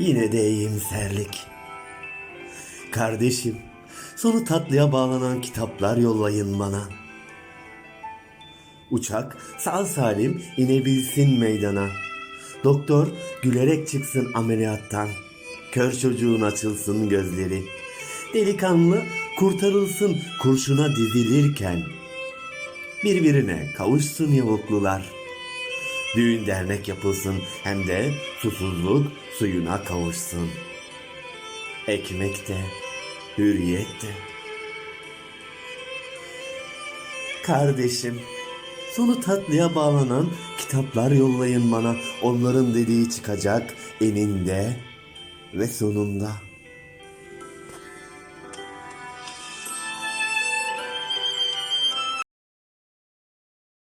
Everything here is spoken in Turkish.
Yine de iyimserlik. Kardeşim, sonu tatlıya bağlanan kitaplar yollayın bana. Uçak sağ salim inebilsin meydana. Doktor gülerek çıksın ameliyattan. Kör çocuğun açılsın gözleri. Delikanlı kurtarılsın kurşuna dizilirken. Birbirine kavuşsun yavuklular. Düğün dernek yapılsın hem de susuzluk suyuna kavuşsun. Ekmek de, hürriyet de. Kardeşim, sonu tatlıya bağlanan kitaplar yollayın bana. Onların dediği çıkacak eninde ve sonunda.